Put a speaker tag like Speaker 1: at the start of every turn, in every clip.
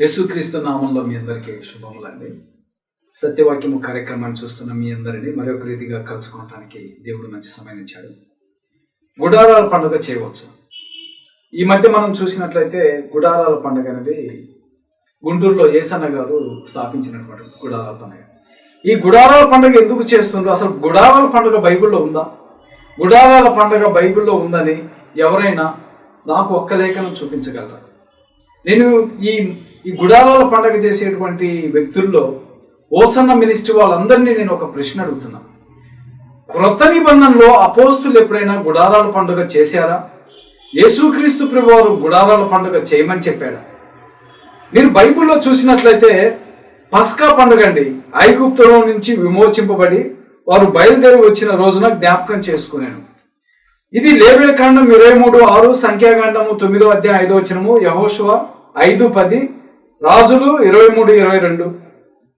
Speaker 1: యేసుక్రీస్తు నామంలో మీ అందరికీ శుభములండి. సత్యవాక్యము కార్యక్రమాన్ని చూస్తున్న మీ అందరినీ మరొక రీతిగా కలుసుకోవటానికి దేవుడు మంచి సమయం ఇచ్చాడు. గుడారాల పండుగ చేయవచ్చు. ఈ మధ్య మనం చూసినట్లయితే గుడారాల పండుగ అనేది గుంటూరులో ఏసన్న గారు స్థాపించినటువంటి గుడారాల పండుగ. ఈ గుడారాల పండుగ ఎందుకు చేస్తుందో అసలు గుడారాల పండుగ బైబిల్లో ఉందా? గుడారాల పండుగ బైబిల్లో ఉందని ఎవరైనా నాకు ఒక్క లేఖనం చూపించగలరా? నేను ఈ ఈ గుడారాల పండగ చేసేటువంటి వ్యక్తుల్లో ఓసన్న మినిస్ట్రీ వాళ్ళందరినీ నేను ఒక ప్రశ్న అడుగుతున్నా. క్రొత్త నిబంధనలో అపోస్తులు ఎప్పుడైనా గుడారాల పండుగ చేశారా? యేసుక్రీస్తు ప్రభువారు గుడారాల పండుగ చేయమని చెప్పాడా? మీరు బైబిల్లో చూసినట్లయితే పస్కా పండుగ అండి. ఐగుప్తులో నుంచి విమోచింపబడి వారు బయలుదేరి వచ్చిన రోజున జ్ఞాపకం చేసుకున్నాను ఇది లేబిల కాండం ఇరవై మూడు ఆరు సంఖ్యాకాండము తొమ్మిదో అధ్యాయం ఐదో వచనము యహోశువ ఐదు పది రాజులు ఇరవై మూడు ఇరవై రెండు.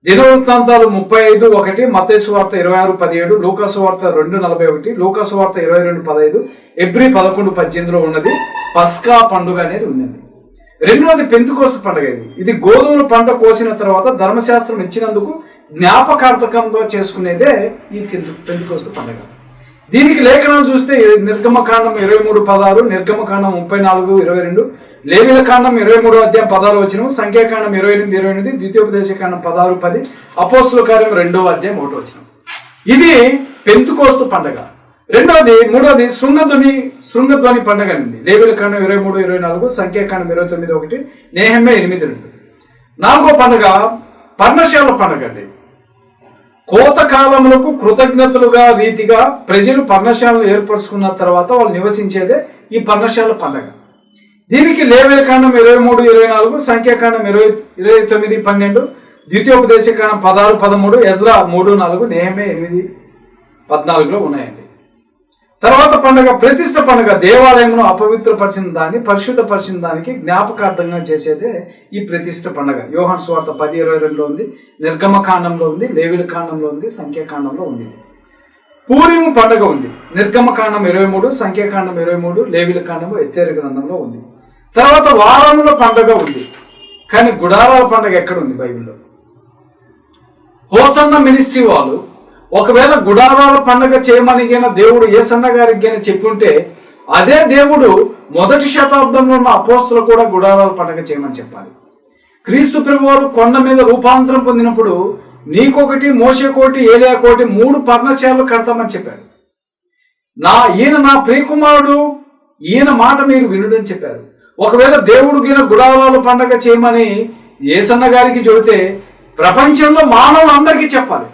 Speaker 1: దినవృత్తాంతాలు ముప్పై ఐదు ఒకటి మతేసు వార్త ఇరవై ఆరు పదిహేడు లోకసు వార్త రెండు నలభై ఒకటి లోకసు వార్త ఇరవై రెండు పదహైదు ఎబ్రి పదకొండు పద్దెనిమిదిలో ఉన్నది పస్కా పండుగ అనేది ఉందండి. రెండవది పెంతుకోస్తు పండుగ ఇది. ఇది గోధుమల పంట కోసిన తర్వాత ధర్మశాస్త్రం ఇచ్చినందుకు జ్ఞాపకార్థకంగా చేసుకునేదే ఈ పెంతుకోస్తు పండుగ. దీనికి లేఖనం చూస్తే నిర్గమకాండం ఇరవై మూడు పదహారు నిర్గమకాండం ముప్పై నాలుగు ఇరవై రెండు లేవిల కాండం ఇరవై మూడు అధ్యాయం పదహారు వచ్చిన సంఖ్యాకాండం ఇరవై ఎనిమిది ఇరవై ఎనిమిది ద్వితీయోపదేశ కాండం పదహారు పది అపోస్తుల కార్యం రెండవ అధ్యాయం ఒకటి వచ్చిన ఇది పెంతుకోస్తు పండగ. రెండవది మూడవది శృంగధ్వని శృంగధ్వని పండగ అనేది లేబుల కాండం ఇరవై మూడు ఇరవై నాలుగు సంఖ్యాకాండం ఇరవై తొమ్మిది ఒకటి నేహమ్మే ఎనిమిది రెండు. నాలుగో పండగ పర్ణశాల పండగ అండి. కోత కాలములకు కృతజ్ఞతలుగా రీతిగా ప్రజలు పర్ణశాలను ఏర్పరచుకున్న తర్వాత వాళ్ళు నివసించేదే ఈ పర్ణశాల పండగ. దీనికి లేవేకాండం ఇరవై మూడు ఇరవై నాలుగు సంఖ్యాకాండం ఇరవై ఇరవై తొమ్మిది పన్నెండు ద్వితీయోపదేశకాండం పదహారు పదమూడు ఎజ్రా మూడు నాలుగు నేహమే ఎనిమిది పద్నాలుగులో ఉన్నాయండి. తర్వాత పండుగ ప్రతిష్ట పండుగ దేవాలయమును అపవిత్రపరిచిన దాన్ని పరిశుద్ధపరిచిన దానికి జ్ఞాపకార్థంగా చేసేదే ఈ ప్రతిష్ట పండుగ. యోహన్ స్వార్థ పది ఇరవై రెండులో ఉంది నిర్గమ కాండంలో ఉంది లేవిల కాండంలో ఉంది సంఖ్యాకాండంలో ఉంది. పూర్వము పండుగ ఉంది నిర్గమ కాండం ఇరవై మూడు సంఖ్యాకాండం ఇరవై మూడు లేవిల కాండము ఎస్తేర గ్రంథంలో ఉంది. తర్వాత వారముల పండుగ ఉంది కానీ గుడారాల పండుగ ఎక్కడ ఉంది బైబిల్లో? హోసన్న మినిస్ట్రీ వాళ్ళు ఒకవేళ గుడారాల పండగ చేయమని దేవుడు ఏసన్న గారికి గిన చెప్పుంటే అదే దేవుడు మొదటి శతాబ్దంలో ఉన్న అపోస్తులు కూడా గుడారాల పండగ చేయమని చెప్పాలి. క్రీస్తు ప్రభువారు కొండ మీద రూపాంతరం పొందినప్పుడు నీకొకటి మోసకోటి ఏలియాకోటి మూడు పర్ణశాలలు కడతామని చెప్పారు. నా ఈయన నా ప్రియకుమారుడు ఈయన మాట మీరు వినుడని చెప్పారు. ఒకవేళ దేవుడు గిన గుడారాల పండగ చేయమని ఏసన్న గారికి చెబితే ప్రపంచంలో మానవులందరికీ చెప్పాలి.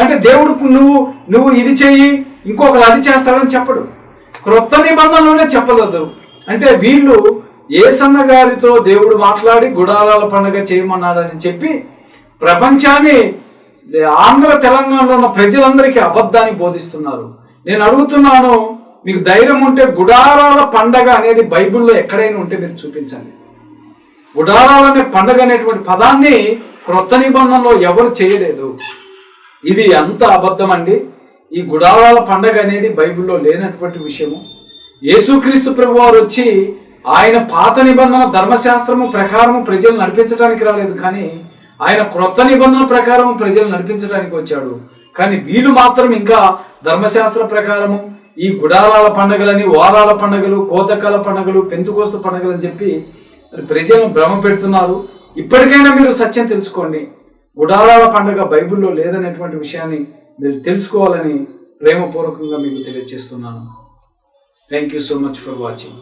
Speaker 1: అంటే దేవుడు నువ్వు నువ్వు ఇది చెయ్యి ఇంకొకరు అది చేస్తాడని చెప్పడు. క్రొత్త నిబంధనలోనే చెప్పలేదు. అంటే వీళ్ళు ఏసన్న గారితో దేవుడు మాట్లాడి గుడారాల పండుగ చేయమన్నాడని చెప్పి ప్రపంచాన్ని ఆంధ్ర తెలంగాణలో ఉన్న ప్రజలందరికీ అబద్ధాన్ని బోధిస్తున్నారు. నేను అడుగుతున్నాను మీకు ధైర్యం ఉంటే గుడారాల పండగ అనేది బైబిల్లో ఎక్కడైనా ఉంటే మీరు చూపించండి. గుడారాలు అనే పండగ అనేటువంటి పదాన్ని క్రొత్త నిబంధనలో ఎవరు చేయలేదు. ఇది అంత అబద్ధం అండి ఈ గుడారాల పండగ అనేది బైబిల్లో లేనటువంటి విషయము. యేసుక్రీస్తు ప్రభు వారు వచ్చి ఆయన పాత నిబంధన ధర్మశాస్త్రము ప్రకారము ప్రజలు నడిపించడానికి రాలేదు కానీ ఆయన క్రొత్త నిబంధన ప్రకారం ప్రజలు నడిపించడానికి వచ్చాడు. కానీ వీళ్ళు మాత్రం ఇంకా ధర్మశాస్త్ర ప్రకారము ఈ గుడారాల పండగలని వారాల పండగలు కోతకాల పండగలు పెంతుకోస్తు పండగలు అని చెప్పి ప్రజలను భ్రమ పెడుతున్నారు. ఇప్పటికైనా మీరు సత్యం తెలుసుకోండి. గుడారాల పండుగ బైబిల్లో లేదనేటువంటి విషయాన్ని మీరు తెలుసుకోవాలని ప్రేమపూర్వకంగా మీకు తెలియజేస్తున్నాను. Thank you so much for watching